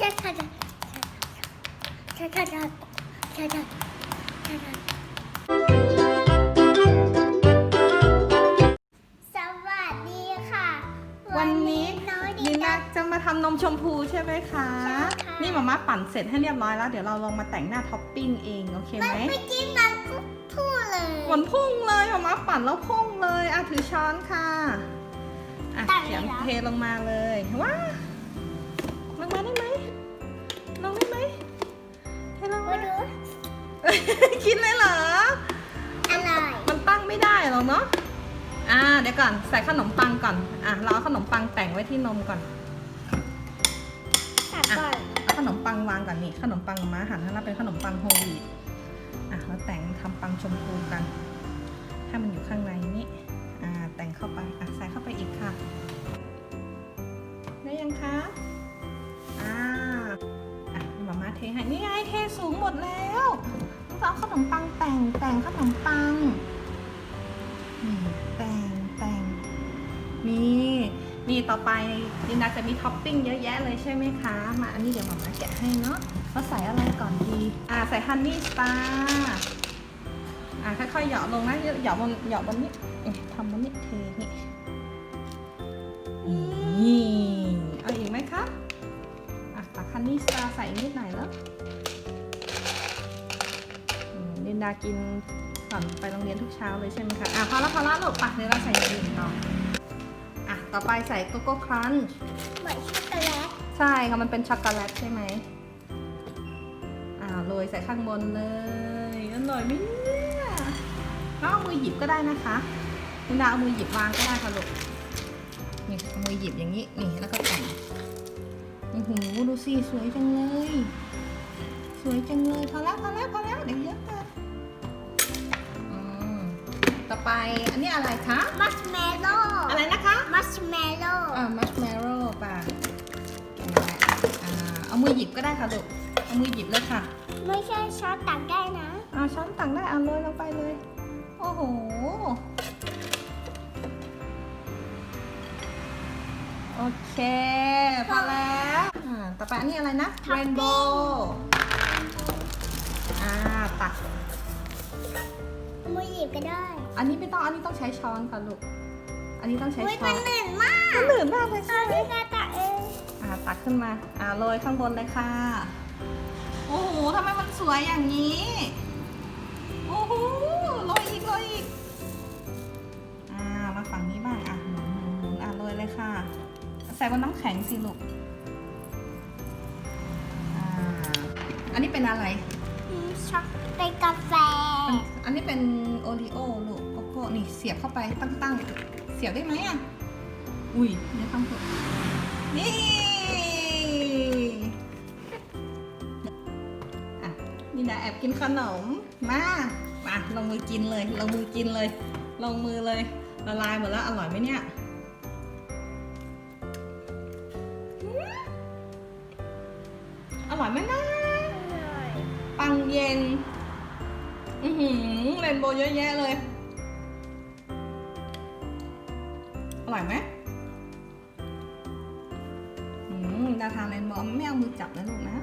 สวัสดีค่ะ วันนี้น้องนิาจะมาทำนมชมพูใช่ไหมคะ นี่มาม่าปั่นเสร็จให้เรียบร้อยแล้ว เดี๋ยวเราลองมาแต่งหน้าท็อปปิ้งเองโอเคไหมมันไม่กินมันพุ่งเลยมันพุ่งเลยมาม่าปั่นแล้วพุ่งเลยอะถือช้อนค่ะอะเขียนเทลงมาเลยว้ามาได้ไหม มามาดู กินเลยเหรอ อร่อยมันตั้งไม่ได้หรอกเนาะ อ่า เดี๋ยวก่อน ใส่ขนมปังก่อน อะเราเอาขนมปังแต่งไว้ที่นมก่อน ตัดก่อนเอาขนมปังวางก่อนนี่ ขนมปังมาหั่นให้เราเป็นขนมปังโฮลวีตอะเราแต่งทำปังชมพูกัน ให้มันอยู่ข้างในนี้ อ่า แต่งเข้าไป อะ ใส่เข้าไปอีกค่ะ ได้ยังคะ อ่า อะมาม่าเทให้นี่ไงเท สูงหมดแล้วต้องเอาขนมปังแต่งแต่งขนมปังนี่แต่งแต่งนี่นี่ต่อไปดินาจะมีท็อปปิ้งเยอะแยะเลยใช่ไหมคะ มาอันนี้เดี๋ยวหมามาแกะให้เนาะว่าใส่อะไรก่อนดีอ่าใส่ฮันนี่สตาร์อ่าค่อยๆเหยาะลงนะเหยาะบนเหยาะบนนี้ทำบนนี้เทนี่นี่เอาอีกไหมคะอะตักฮันนี่สตาร์ใส่อีกนิดหน่อยแล้ว ดินดากินก่อนไปโรงเรียนทุกเช้าเลยใช่ไหมคะ อะพอละพอละลูกปะเดี๋ยวเราใส่อย่างอื่นต่ออะต่อไปใส่โกโก้ครันช์เหมือนช็อกโกแลตใช่ค่ะมันเป็นช็อกโกแลตใช่ไหมอ่าโรยใส่ข้างบนเลยอร่อยไหมเนี่ยก็เอามือหยิบก็ได้นะคะคุณดาเอามือหยิบวางก็ได้ค่ะลูกนี่เอามือหยิบอย่างนี้นี่แล้วก็แต่งโอ้โหดูสิสวยจังเลย สวยจังเลยพอแล้วพอแล้วพอแล้วเดี๋ยวเยอะ ต่อไป อันนี้อะไรคะ มัชเมลโล่อะไรนะคะ มัชเมลโล่อ่ามัชเมลโล่ป่ะนั่นแหละอ่าเอามือหยิบก็ได้ค่ะลูกเอามือหยิบเลยค่ะไม่ใช่ช้อนตักได้นะ อ่าช้อนตักได้เอาเลยลงไปเลย โอ้โห โอเคพอแล้วอ่าต่อไปอันนี้อะไรนะท็อปปิ้งเรนโบว์อ่าตัก มือหยิบก็ได้อันนี้ไม่ต้อง อันนี้ต้องใช้ช้อนค่ะลูก อันนี้ต้องใช้อุ้ยช้อมันนหนึ่งมากมันหนืดมากเลยตอใช่นไหม ที่จะตักเองอ่าตักขึ้นมา อ่าโรยข้างบนเลยค่ะ โอ้โหทำไมมันสวยอย่างนี้ โอ้โหโรยอีกโรยอีก อ่า มาฝั่งนี้บ้าง อะหมุนหมุนหมุนอะโรยเลยค่ะ ใส่บนน้ำแข็งสิลูก อ่า อันนี้เป็นอะไร อืมช็อกเป็นกาแฟอันนี้เป็น โอรีโอลูกโกโก้นี่เสียบเข้าไปตั้งๆ เสียบได้ไหมอะ อุ้ยเดี๋ยวทำถูกนี่อะนี่นะแอบกินขนม มามาลงมือกินเลย ลงมือกินเลย ลงมือเลยละลายหมดแล้ว อร่อยไหมเนี่ยหืมอร่อยไหมนะปังเย็น อือหือเรนโบว์เยอะแยะเลย อร่อยไหมอืมดาทานเรนโบว์ไม่เอามือจับนะลูกนะ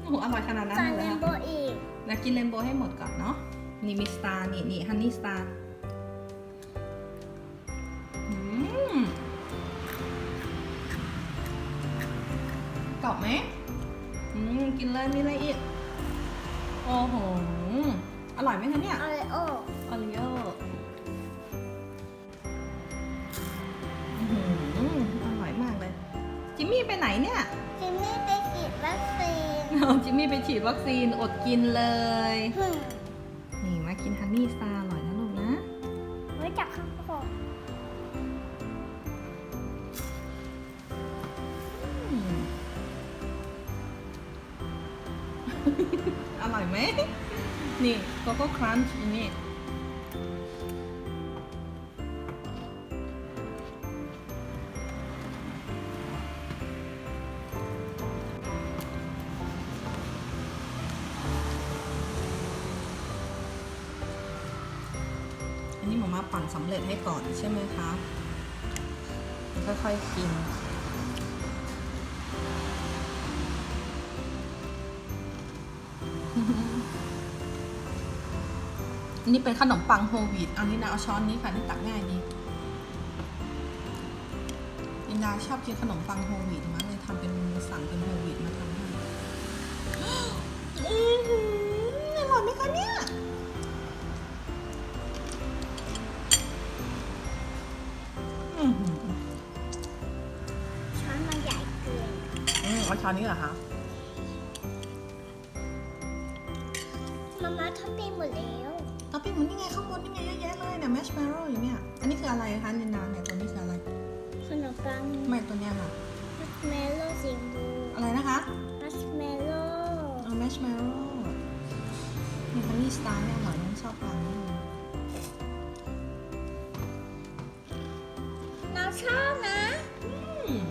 โอ้โหอร่อยขนาดนั้นฟันเลยเรเหรนอโบว์อีกนะกินเรนโบว์ให้หมดก่อนเนาะ นี่มีสตาร์นี่นี่ฮันนี่สตาร์อืมกรอบไหมอืมกินเลยมีอะไรอีก โอ้โห อร่อยไหมคะเนี่ยโอเลโอออริโออื้อหืออร่อยมากเลย จิมมี่ไปไหนเนี่ย จิมมี่ไปฉีดวัคซีนเอาจิมมี่ไปฉีดวัคซีนอดกินเลย หึ่มนี่มากินฮันนี่สตา อร่อยไหม นี่โกโก้ครันช์นี่อันนี้หมามาปั่นสำเร็จให้ก่อนใช่ไหมคะ ค่อยๆกิน นนี้เป็นขนมปังโฮลวีตอันนี้นะเอาช้อนนี้ค่ะที่ตักง่ายดีลินดาชอบกินขนมปังโฮลวีตมากเลยทำเป็นสั่งเป็นโฮลวีตมาทำให้อื้อหืออร่อยไหมคะเนี่ยอื้อหือช้อนมันใหญ่เกินอืมเอาช้อนนี้เหรอคะมาม่าทอปปิ้งหมดแล้วท็อ ปปิ้งมันนี่ไงข้างบนนี่ไงเยอะแยะเลยเนี่ยแมชเมลโล่อยู่เนี่ยอันนี้คืออะไรคะลินดาเนี่ยตัวนี้คืออะไรขนมปังไม่ตัวเนี้ยค่ะมัสเมลโล่สีชมพูอะไรนะคะมัสเมลโล่เอาแมชเมลโล่มีฮันนี่สตาร์เนี่ยหน่อยน้องชอบปังนี่น้องชอบนะอืม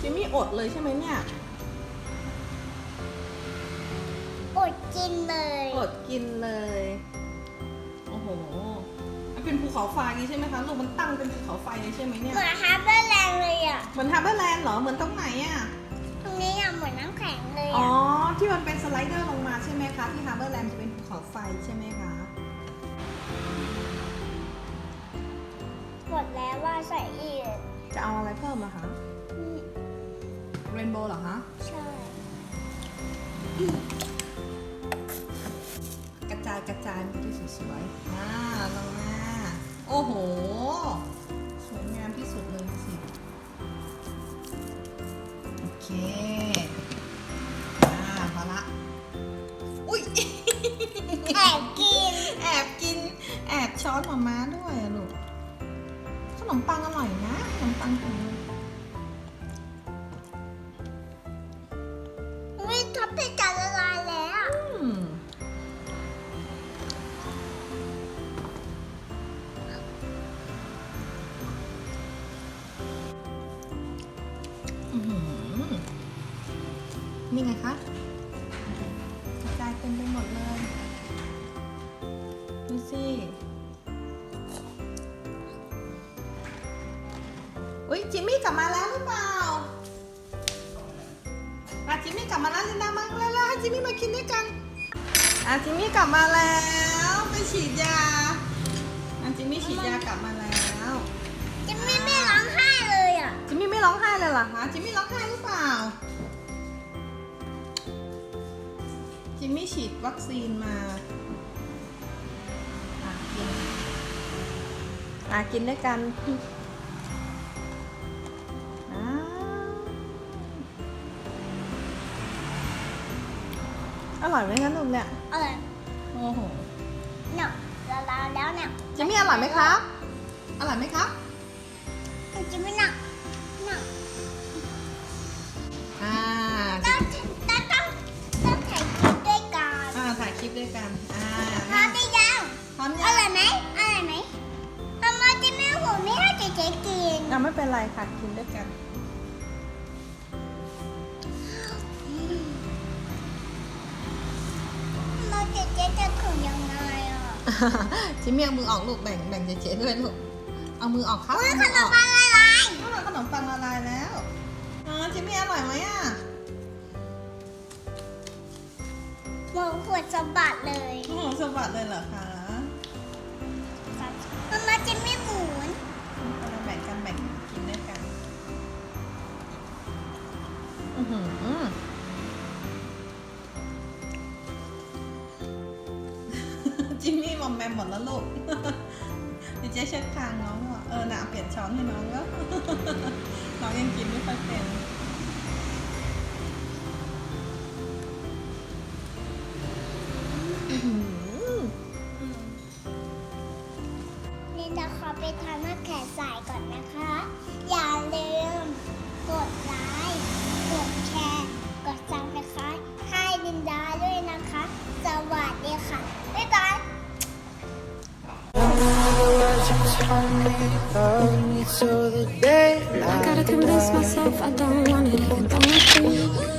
จิมมี่อดเลยใช่ไหมเนี่ย กินเลยอดกินเลย โอ้โห มันเป็นภูเขาไฟใช่ไหมคะลูกมันตั้งเป็นภูเขาไฟเลยใช่ไหมเนี่ย เหมือนฮาร์เบอร์แลนด์เลยอะ เหมือนฮาร์เบอร์แลนด์เหรอ เหมือนตรงไหนอะ ตรงนี้อะเหมือนน้ำแข็งเลยอ๋อ อะที่มันเป็นสไลเดอร์ลงมาใช่ไหมคะ ที่ฮาร์เบอร์แลนด์จะเป็นภูเขาไฟใช่ไหมคะ หมดแล้วว่าใส่อีกจะเอาอะไรเพิ่มเหรอคะอืมเรนโบว์เหรอคะ ใช่ กระจายกระจายมันที่สวยๆอ่าลงมา โอ้โห สวยงามที่สุดเลยสิ โอเคอ่าพอละ อุ้ย แอบกิน แอบกิน แอบช้อนหมาม้าด้วยอะลูก ขนมปังอร่อยนะ ขนมปังของลูกวิท็อปปิ้งจะละลายแล้ว จิมมี่กลับมาแล้วหรือเปล่าอะจิมมี่กลับมาแล้วลินดามาแล้วแล้วให้จิมมี่มากินด้วยกันอะจิมมี่กลับมาแล้วไปฉีดยาอะจิมมี่ฉีดยากลับมาแล้วจะไม่ไม่ร้องไห้เลยอะจิมมี่ไม่ร้องไห้เลยเหรอคะจิมมี่ร้องไห้หรือเปล่าจิมมี่ฉีดวัคซีนมาอะกินอะกินด้วยกัน อร่อยไหมคะลูกเนี่ยเออโอ้โหเนาะละลายแล้วเนี่ยจิมมี่อร่อยไหมครับ อร่อยไหมครับจะไม่หนักหนักอ่าต้องต้องต้องต้องถ่ายคลิปด้วยกันอ่าถ่ายคลิปด้วยกัน อ่าพร้อมได้ยังพร้อมอยังร่อยไหมอร่อยไหมทำไมจะไม่หูไม่ให้เจ๊ๆกินอะไม่เป็นไรค่ะกินด้วยกัน เราเจ๊ๆจะถึงยังไงอะจิมมี่เอามือออกลูกแบ่งแบ่งเจ๊ๆด้วยลูก เอามือออกครับอุ้ยเอาขมือนอมอกปังละลายอ้าวขนมปังละลายแล้วอ่าจิมมี่อร่อยไหมอะหมขวดสะบัดเลย โอ้โหสวัสดเลยเหรอคะ หมดแล้วลูกดิเจ๊เช็ดคางน้องว่ะเออหนาเปลี่ยนช้อนให้น้องก็น้องยังกินไม่ค่อยเป็น I gotta convince myself I don't want it even though I